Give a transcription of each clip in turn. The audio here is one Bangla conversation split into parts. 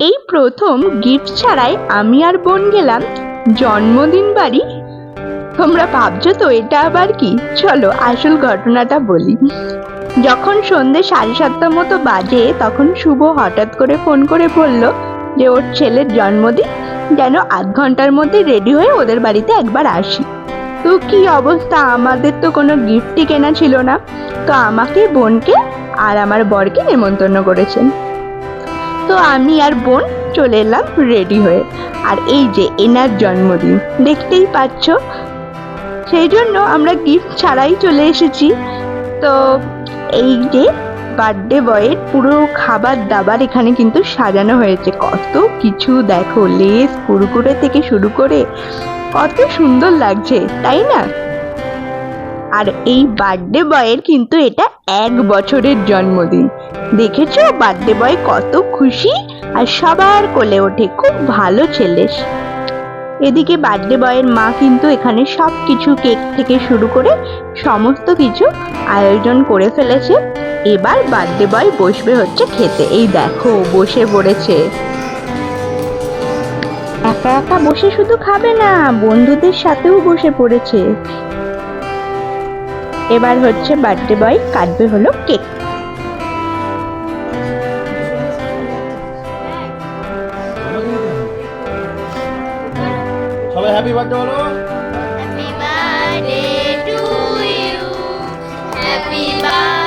এই প্রথম গিফট ছাড়াই আমি আর বোন গেলাম জন্মদিন বাড়ি। তোমরা ভাবছ তো এটা আবার কি? চলো আসল ঘটনাটা বলি। যখন সন্ধে সাড়ে সাতটা মতো বাজে, তখন শুভ হঠাৎ করে ফোন করে বলল যে ওর ছেলের জন্মদিন, যেন আধ ঘণ্টার মধ্যে রেডি হয়ে ওদের বাড়িতে একবার আসি। তো কি অবস্থা? আমাদের তো কোনো গিফটই কেনা ছিল না। তো আমাকে বোনকে আর আমার বরকে নেমন্তন্ন করেছেন। তো আমি আর বোন চলে এলাম রেডি হয়ে। আর এই যে এনার জন্মদিন, দেখতেই পাচ্ছ? সেই জন্য আমরা গিফট ছাড়াই চলে এসেছি। তো এই যে বার্থডে বয়ের পুরো খাবার দাবার এখানে কিন্তু সাজানো হয়েছে। কত কিছু দেখো লেস কুরকুরে থেকে শুরু করে কত সুন্দর লাগছে, তাই না? আর এই বার্থডে বয়ের কিন্তু এটা এক বছরের জন্মদিন। দেখেছ? বার্থডে বয় কত খুশি আর সবার কোলে ওঠে খুব ভালো ছেলে এদিকে বার্থডে বয়ের মা কিন্তু এখানে সব কিছু কেক থেকে শুরু করে সমস্ত কিছু আয়োজন করে ফেলেছে। এবার বার্থডে বয় বসবে হচ্ছে খেতে। এই দেখো, বসে পড়েছে। একা একা বসে শুধু খাবে না, বন্ধুদের সাথেও বসে পড়েছে। এবার হচ্ছে বার্থডে বয় কাটবে হলো কেক। সবাই হ্যাপি বার্থডে বলো। Happy birthday to you. Happy birthday.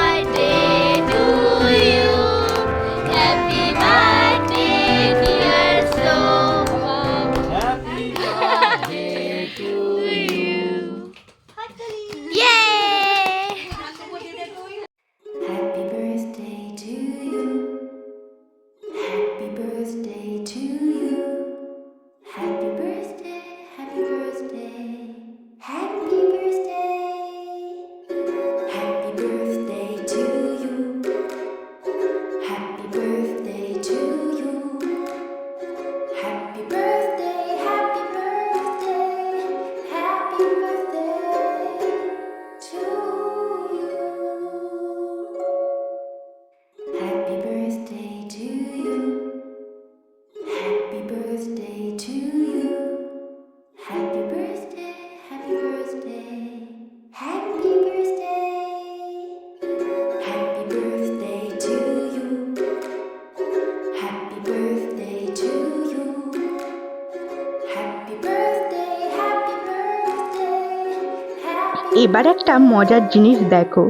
এবার একটা মজার জিনিস দেখো।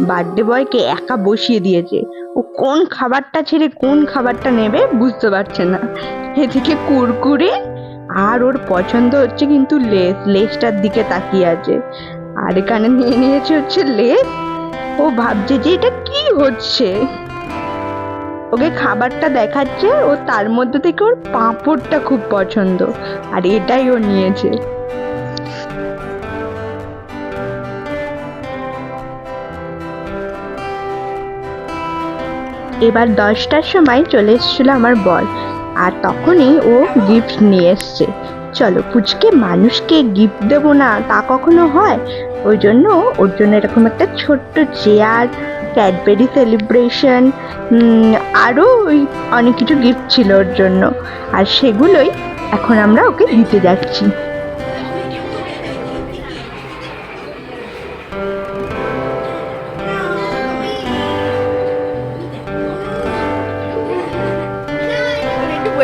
বার্থডে বয়কে একা বসিয়ে দিয়েছে। ও কোন খাবারটা ছেড়ে কোন খাবারটা নেবে বুঝতে পারছে না। এদিকে কুরকুরে আর ওর পছন্দ হচ্ছে কিন্তু লেস লেসটার দিকে তাকিয়ে আছে। আর এখানে নিয়ে নিয়েছে হচ্ছে লেস ও ভাবছে যে এটা কি হচ্ছে? ওকে খাবারটা দেখাচ্ছে ও তার মধ্যে থেকে ওর পাঁপড়টা খুব পছন্দ। আর এটাই ও নিয়েছে। এবার দশটার সময় চলে এসেছিল আমার বর। আর তখনই ও গিফট নিয়ে এসছে। চলো পুচকে, মানুষকে গিফট দেবো না, তা কখনো হয়? ওই জন্য ওর জন্য এরকম একটা ছোট্ট চেয়ার ক্যাডবেরি সেলিব্রেশন আরও ওই অনেক কিছু গিফট ছিল ওর জন্য। আর সেগুলোই এখন আমরা ওকে দিতে যাচ্ছি।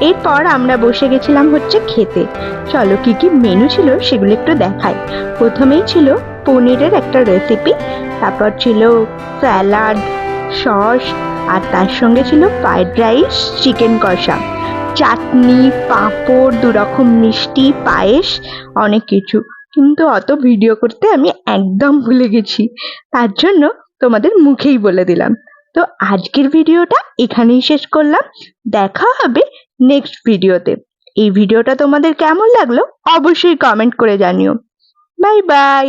এরপর আমরা বসে গেছিলাম হচ্ছে খেতে। চলো কি কি মেনু ছিল সেগুলো একটু দেখাই। প্রথমেই ছিল পনিরের একটা রেসিপি তারপর ছিল স্যালাড সস আর তার সঙ্গে ছিল ফ্রাইড রাইস চিকেন কষা। চাটনি, পাঁপড় দু রকম মিষ্টি, পায়েস, অনেক কিছু। কিন্তু অত ভিডিও করতে আমি একদম ভুলে গেছি। তার জন্য তোমাদের মুখেই বলে দিলাম। তো আজকের ভিডিওটা এখানেই শেষ করলাম। দেখা হবে নেক্সট ভিডিওতে। এই ভিডিওটা তোমাদের কেমন লাগল অবশ্যই কমেন্ট করে জানিও। Bye bye